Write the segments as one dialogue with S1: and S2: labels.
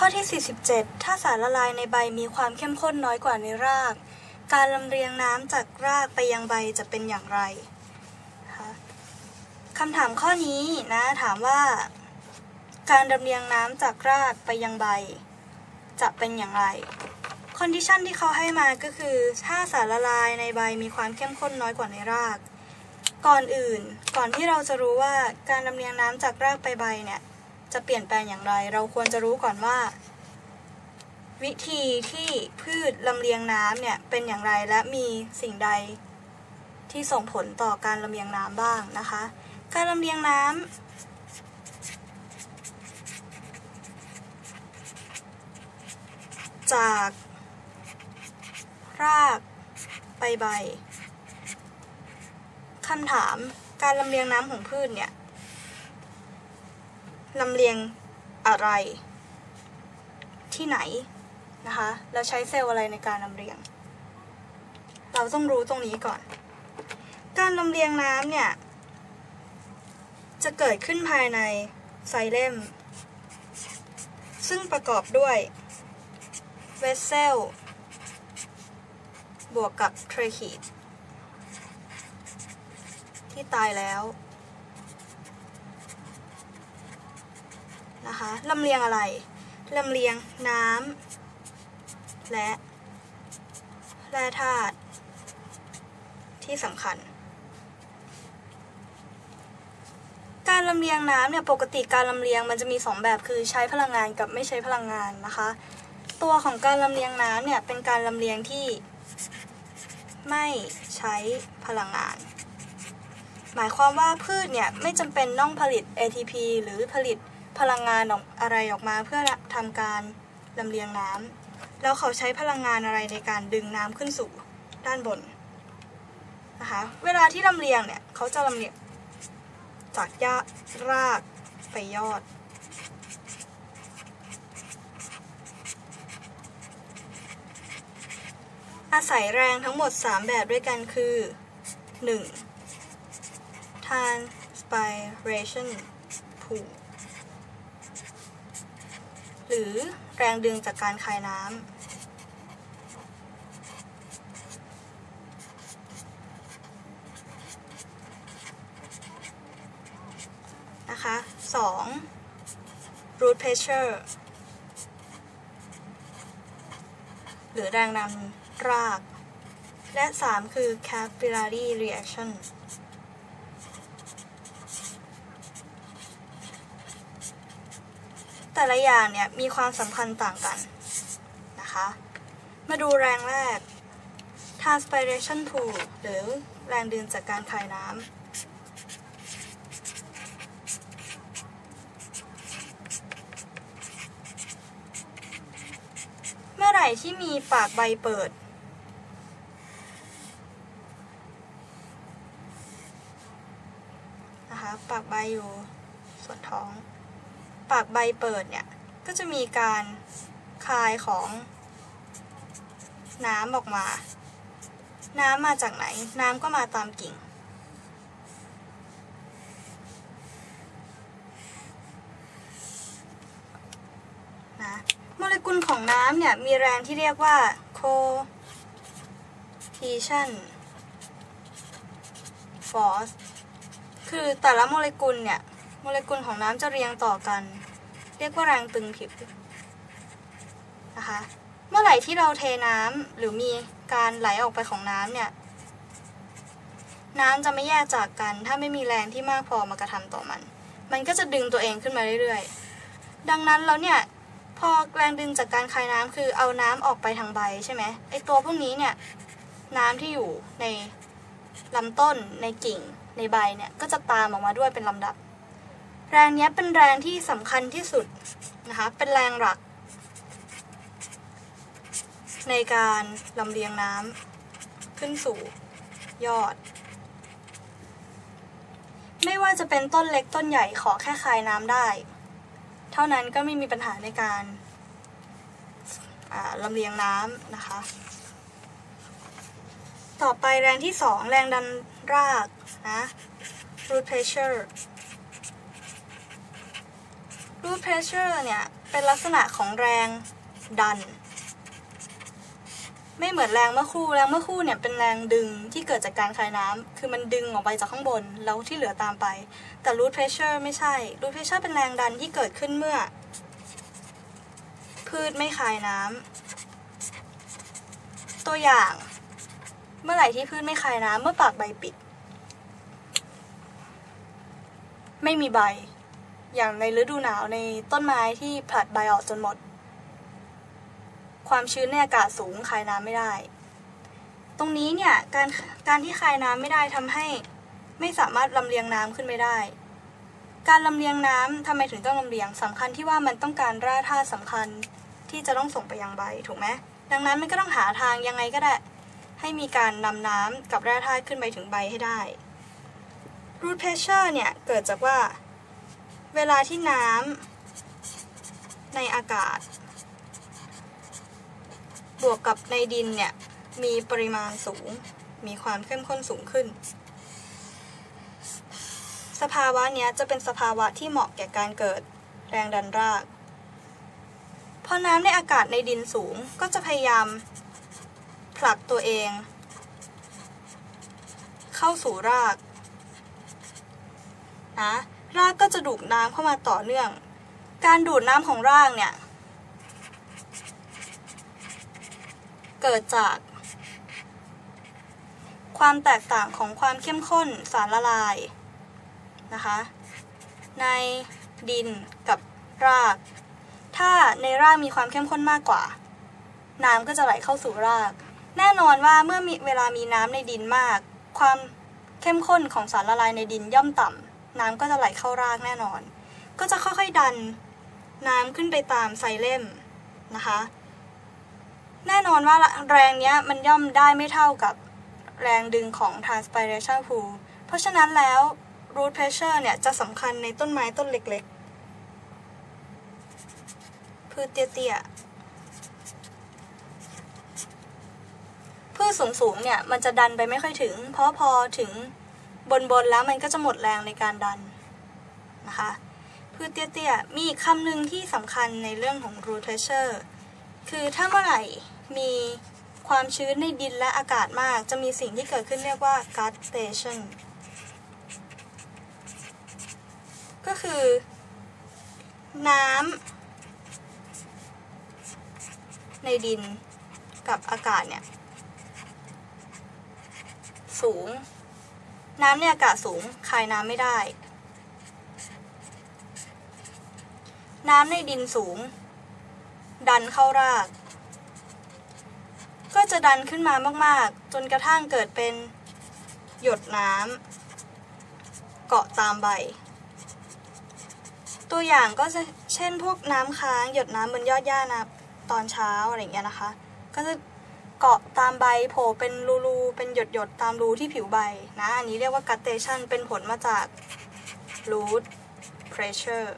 S1: ข้อที่ 47 ถ้าสารละลายในใบมีความเข้มข้นน้อยกว่าในราก การลำเลียงน้ำจากรากไปยังใบจะเป็นอย่างไรคำถามข้อนี้นะถามว่า การลำเลียงน้ำจากรากไปยังใบ จะเป็นอย่างไรคอนดิชันที่เขาให้มาก็คือ ถ้าสารละลายในใบมีความเข้มข้นน้อยกว่าในราก ก่อนอื่น ก่อนที่เราจะรู้ว่าการลำเลียงน้ำจากรากไปใบเนี่ย จะเปลี่ยนแปลงอย่างไร เราควรจะรู้ก่อนว่า วิธีที่พืชลำเลียงน้ำเนี่ยเป็นอย่างไรและมีสิ่งใดที่ส่งผลต่อการลำเลียงน้ำบ้างนะคะ การลำเลียงน้ำจาก รากไปใบคำถามการลำเลียงน้ำของพืชเนี่ย ลำเลียงอะไร ที่ไหนนะคะแล้วใช้เซลล์อะไรในการลำเลียง เราต้องรู้ตรงนี้ก่อน การลำเลียงน้ำเนี่ย จะเกิดขึ้นภายในไซเลมซึ่งประกอบด้วยเวสเซลบวกกับเทรคีดที่ตายแล้ว นะคะลำเลียงอะไรลำเลียงน้ำและแร่ธาตุที่สำคัญ การลำเลียงน้ำเนี่ยปกติการลำเลียงมันจะมี 2 แบบคือใช้พลังงานกับไม่ใช้พลังงานนะคะ ตัวของการลำเลียงน้ำเนี่ยเป็นการลำเลียงที่ไม่ใช้พลังงาน หมายความว่าพืชเนี่ยไม่จำเป็นต้องผลิต ATP หรือผลิต พลังงานออกอะไรออกมาเพื่อทำการลำเลียงน้ำแล้วเขาใช้พลังงานอะไรในการดึงน้ำขึ้นสู่ด้านบนนะคะเวลาที่ลำเลียงเนี่ยเขาจะลำเลียงจากหญ้ารากไปยอด อาศัยแรงทั้งหมด 3 แบบด้วยกันคือ 1. transpiration pull รือแรงดึงจากการคายน้ำนะคะ 2. root pressure หรือแรงดันราก และ 3 คือ capillary reaction แต่ละอย่างเนี่ยมีความสำคัญต่างกันนะคะ มาดูแรงแรก transpiration pull หรือแรงดึงจากการคายน้ำเมื่อไหร่ที่มีปากใบเปิด นะคะ ปากใบอยู่ส่วนท้อง ปากใบเปิดเนี่ย ก็จะมีการคายของน้ำออกมา น้ำมาจากไหน น้ำก็มาตามกิ่ง นะโมเลกุลของน้ำเนี่ย มีแรงที่เรียกว่า cohesion force คือแต่ละโมเลกุลเนี่ย โมเลกุลของน้ำจะเรียงต่อกัน เรียกว่าแรงตึงผิวนะคะ เมื่อไหร่ที่เราเทน้ำหรือมีการไหลออกไปของน้ำเนี่ย น้ำจะไม่แยกจากกัน ถ้าไม่มีแรงที่มากพอมากระทำต่อมัน มันก็จะดึงตัวเองขึ้นมาเรื่อยๆ ดังนั้นแล้วเนี่ยพอแรงดึงจากการคายน้ำคือเอาน้ำออกไปทางใบใช่ไหมไอตัวพวกนี้เนี่ยน้ำที่อยู่ในลำต้นในกิ่งในใบเนี่ยก็จะตามออกมาด้วยเป็นลำดับ แรงนี้เป็นแรงที่สำคัญที่สุดนะคะ เป็นแรงหลัก ในการลำเลียงน้ำขึ้นสู่ยอด ไม่ว่าจะเป็นต้นเล็กต้นใหญ่ขอแค่คายน้ำได้ เท่านั้นก็ไม่มีปัญหาในการลำเลียงน้ำนะคะ ต่อไปแรงที่สองแรงดันรากนะ root pressure root pressure เนี่ย เป็นลักษณะของแรงดัน ไม่เหมือนแรงเมื่อครู่แรงเมื่อครู่เนี่ยเป็นแรงดึงที่เกิดจากการคายน้ำคือมันดึงออกไปจากข้างบนแล้วที่เหลือตามไป แต่ root pressure ไม่ใช่ root pressure เป็นแรงดันที่เกิดขึ้นเมื่อ พืชไม่คายน้ำตัวอย่าง เมื่อไหร่ที่พืชไม่คายน้ำเมื่อปากใบปิด ไม่มีใบ อย่างในฤดูหนาวในต้นไม้ที่ผลัดใบออกจนหมด ความชื้นในอากาศสูงคายน้ำไม่ได้ ตรงนี้เนี่ยการการที่คายน้ำไม่ได้ทำให้ไม่สามารถลำเลียงน้ำขึ้นไปได้ การลำเลียงน้ำทำไมถึงต้องลำเลียงสำคัญที่ว่ามันต้องการแร่ธาตุสำคัญที่จะต้องส่งไปยังใบถูกไหมดังนั้นมันก็ต้องหาทางยังไงก็ได้ ให้มีการนำน้ำกับแร่ธาตุขึ้นไปถึงใบให้ได้ root pressure เนี่ย เกิดจากว่า เวลาที่น้ำในอากาศ บวกกับในดินเนี่ย มีปริมาณสูง มีความเข้มข้นสูงขึ้น สภาวะเนี้ยจะเป็นสภาวะที่เหมาะแก่การเกิดแรงดันรากพราะน้ำในอากาศในดินสูงก็จะพยายามผลักตัวเอง เข้าสู่รากนะ รากก็จะดูดน้ำเข้ามาต่อเนื่อง การดูดน้ำของรากเนี่ย เกิดจาก ความแตกต่างของความเข้มข้นสารละลายนะคะ ในดินกับราก ถ้าในรากมีความเข้มข้นมากกว่า น้ำก็จะไหลเข้าสู่ราก แน่นอนว่าเมื่อมีเวลามีน้ำในดินมาก ความเข้มข้นของสารละลายในดินย่อมต่ำ น้ำก็จะไหลเข้ารากแน่นอน ก็จะค่อยๆดันน้ำขึ้นไปตามไซเล่มนะคะ แน่นอนว่าแรงเนี้ยมันย่อมได้ไม่เท่ากับแรงดึงของ transpiration pool เพราะฉะนั้นแล้ว root pressure เนี่ยจะสำคัญในต้นไม้ต้นเล็กๆ พืชเตี้ยๆ พืชสูงๆ เนี่ยมันจะดันไปไม่ค่อยถึง เพราะพอถึง บนๆแล้วมันก็จะหมดแรงในการดันนะคะพืชเตี้ยๆ มีคำหนึ่งที่สำคัญในเรื่องของ root pressure คือถ้าเมื่อไหร่มีความชื้นในดินและอากาศมาก จะมีสิ่งที่เกิดขึ้นเรียกว่า gustation ก็คือ น้ำในดินกับอากาศเนี่ย สูง น้ำในอากาศสูงคายน้ำไม่ได้ น้ำในดินสูง ดันเข้าราก ก็จะดันขึ้นมามาก ๆ จนกระทั่งเกิดเป็น หยดน้ำเกาะตามใบ ตัวอย่างก็จะเช่นพวกน้ำค้าง หยดน้ำบนยอดหญ้านะตอนเช้าอะไรอย่างเงี้ยนะคะ ก็จะ เกาะตามใบโผล่เป็นรูๆเป็นหยดๆตามรูที่ผิวใบนะอันนี้เรียกว่า gustation เป็นผลมาจาก root pressure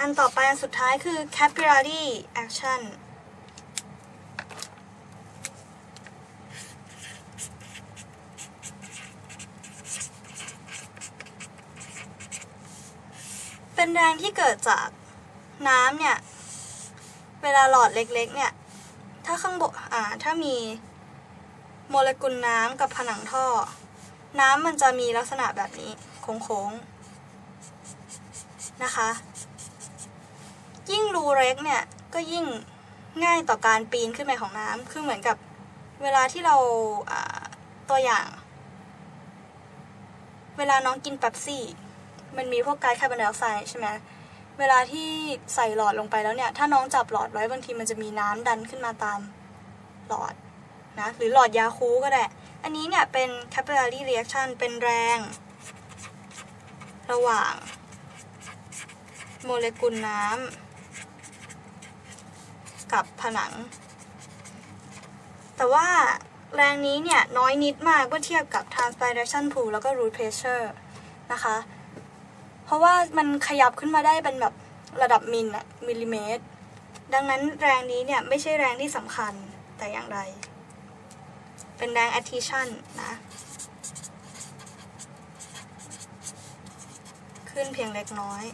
S1: อันต่อไปอันสุดท้ายคือ capillary action เป็นแรงที่เกิดจาก น้ำเนี่ย เวลาหลอดเล็กๆ เนี่ย ถ้าข้างบนอ่า ถ้ามีโมเลกุลน้ำกับผนังท่อ น้ำมันจะมีลักษณะแบบนี้ โค้งๆ นะคะ ยิ่งรูเล็กเนี่ย ก็ยิ่งง่ายต่อการปีนขึ้นไปของน้ำคือเหมือนกับเวลาที่เราอ่าตัวอย่าง เวลาน้องกินเป๊ปซี่ มันมีพวกก๊าซคาร์บอนไดออกไซด์ใช่ไหม เวลาที่ใส่หลอดลงไปแล้วเนี่ย ถ้าน้องจับหลอดไว้บางทีมันจะมีน้ำดันขึ้นมาตามหลอดนะ หรือหลอดยาคูก็ได้ อันนี้เนี่ยเป็น capillary reaction เป็นแรง ระหว่าง โมเลกุลน้ำกับผนัง แต่ว่าแรงนี้เนี่ย น้อยนิดมากเมื่อเทียบกับ transpiration pool แล้วก็ root pressure นะคะ ราะว่ามันขยับขึ้นมาได้เป็นแบบระดับมิลอะมิลลิเมตร ดังนั้นแรงนี้เนี่ยไม่ใช่แรงที่สำคัญแต่อย่างใด เป็นแรง adhesion นะ ขึ้นเพียงเล็กน้อย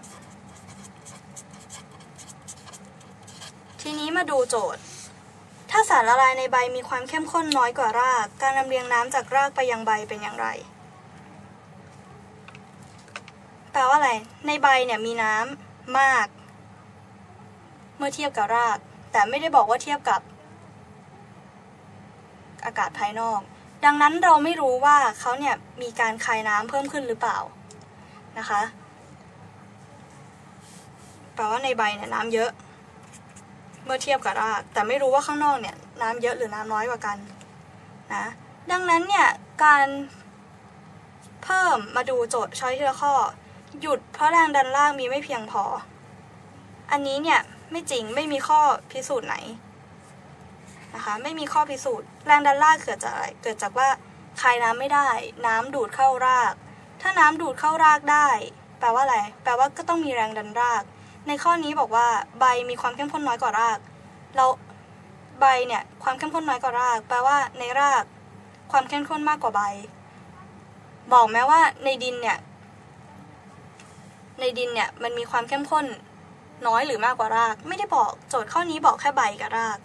S1: ทีนี้มาดูโจทย์ ถ้าสารละลายในใบมีความเข้มข้นน้อยกว่าราก การลำเลียงน้ำจากรากไปยังใบเป็นอย่างไร ลว่าอะไร ในใบเนี่ยมีน้ำมาก เมื่อเทียบกับราก แต่ไม่ได้บอกว่าเทียบกับ อากาศภายนอก ดังนั้นเราไม่รู้ว่าเขาเนี่ยมีการคายน้ำเพิ่มขึ้นหรือเปล่านะคะแปลว่าในใบเนี่ยน้ำเยอะ เมื่อเทียบกับราก แต่ไม่รู้ว่าข้างนอกเนี่ยน้ำเยอะหรือน้ำน้อยกว่ากันนะดังนั้นเนี่ยการเพิ่มมาดูโจทย์ช้อยทีละข้อ หยุดเพราะแรงดันล่างมีไม่เพียงพอ อันนี้เนี่ยไม่จริงไม่มีข้อพิสูจน์ไหนนะคะไม่มีข้อพิสูจน์แรงดันล่างเกิดจากอะไรเกิดจากว่าคายน้ำไม่ได้ น้ำดูดเข้าราก ถ้าน้ำดูดเข้ารากได้ แปลว่าอะไรแปลว่าก็ต้องมีแรงดันราก ในข้อนี้บอกว่าใบมีความเข้มข้นน้อยกว่ารากเราใบเนี่ยความเข้มข้นน้อยกว่าราก แปลว่าในราก ความเข้มข้นมากกว่าใบ บอกแม้ว่าในดินเนี่ย ในดินเนี่ยมันมีความเข้มข้นน้อยหรือมากกว่าราก ไม่ได้บอกโจทย์ข้อนี้บอกแค่ใบกับราก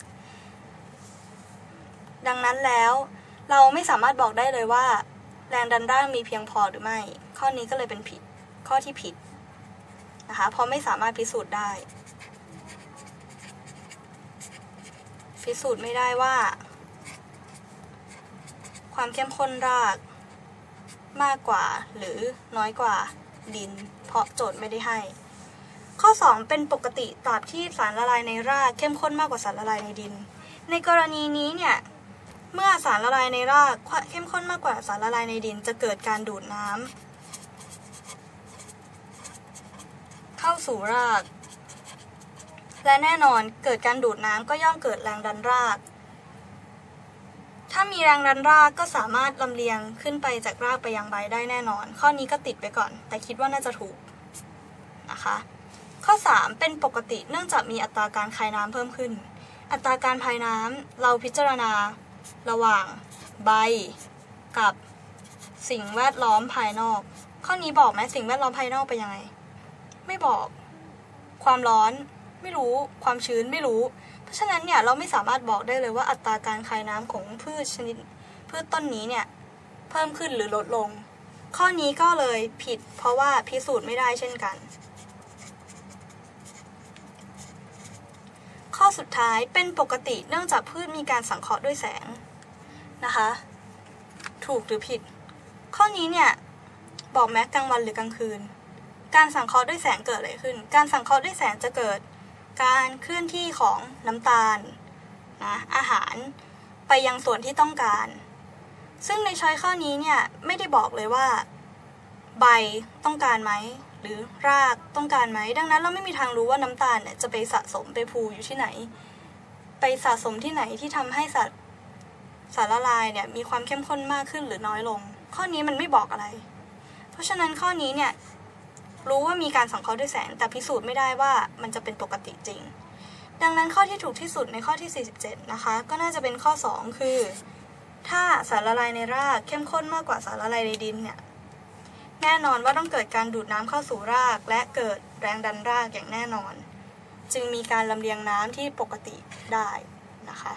S1: ดังนั้นแล้วเราไม่สามารถบอกได้เลยว่า แรงดันร่างมีเพียงพอหรือไม่ ข้อนี้ก็เลยเป็นผิดข้อที่ผิดนะคะเพราะไม่สามารถพิสูจน์ได้ พิสูจน์ไม่ได้ว่า ความเข้มข้นรากมากกว่าหรือน้อยกว่า ดินเพราะโจทย์ไม่ได้ให้ ข้อ 2 เป็นปกติตราบที่สารละลายในรากเข้มข้นมากกว่าสารละลายในดิน ในกรณีนี้เนี่ยเมื่อสารละลายในรากเข้มข้นมากกว่าสารละลายในดินจะเกิดการดูดน้ำเข้าสู่ราก และแน่นอนเกิดการดูดน้ำก็ย่อมเกิดแรงดันราก มีแรงดันรากก็สามารถลำเลียงขึ้นไปจากรากไปยังใบได้แน่นอน ข้อนี้ก็ติดไปก่อน แต่คิดว่าน่าจะถูกนะคะ ข้อ 3 เป็นปกติเนื่องจากมีอัตราการคายน้ำเพิ่มขึ้น อัตราการภายน้ำเราพิจารณาระหว่างใบกับสิ่งแวดล้อมภายนอก ข้อนี้บอกไหมสิ่งแวดล้อมภายนอกเป็นยังไง ไม่บอก ความร้อน ไม่รู้ความชื้นไม่รู้ เพราะฉะนั้นเนี่ยเราไม่สามารถบอกได้เลยว่าอัตราการคายน้ำของพืชชนิดพืชต้นนี้เนี่ยเพิ่มขึ้นหรือลดลง ข้อนี้ก็เลยผิดเพราะว่าพิสูจน์ไม่ได้เช่นกัน ข้อสุดท้ายเป็นปกติเนื่องจากพืชมีการสังเคราะห์ด้วยแสงนะคะ ถูกหรือผิด ข้อนี้เนี่ยบอกแม้กลางวันหรือกลางคืน การสังเคราะห์ด้วยแสงเกิดอะไรขึ้น การสังเคราะห์ด้วยแสงจะเกิด การเคลื่อนที่ของน้ำตาลนะอาหารไปยังส่วนที่ต้องการ ซึ่งในช้อยข้อนี้เนี่ยไม่ได้บอกเลยว่า ใบต้องการไหมหรือรากต้องการไหม ดังนั้นเราไม่มีทางรู้ว่าน้ำตาลเนี่ยจะไปสะสมไปพูอยู่ที่ไหน ไปสะสมที่ไหนที่ทำให้สัตว์สารละลายเนี่ยมีความเข้มข้นมากขึ้นหรือน้อยลง ข้อนี้มันไม่บอกอะไร เพราะฉะนั้นข้อนี้เนี่ย รู้ว่ามีการสังเคราะห์ด้วยแสง แต่พิสูจน์ไม่ได้ว่ามันจะเป็นปกติจริง ดังนั้นข้อที่ถูกที่สุดในข้อที่ 47 นะคะ ก็น่าจะเป็นข้อ 2 คือ ถ้าสารละลายในรากเข้มข้นมากกว่าสารละลายในดินเนี่ยแน่นอนว่าต้องเกิดการดูดน้ำเข้าสู่ราก และเกิดแรงดันรากอย่างแน่นอน จึงมีการลำเลียงน้ำที่ปกติได้นะคะ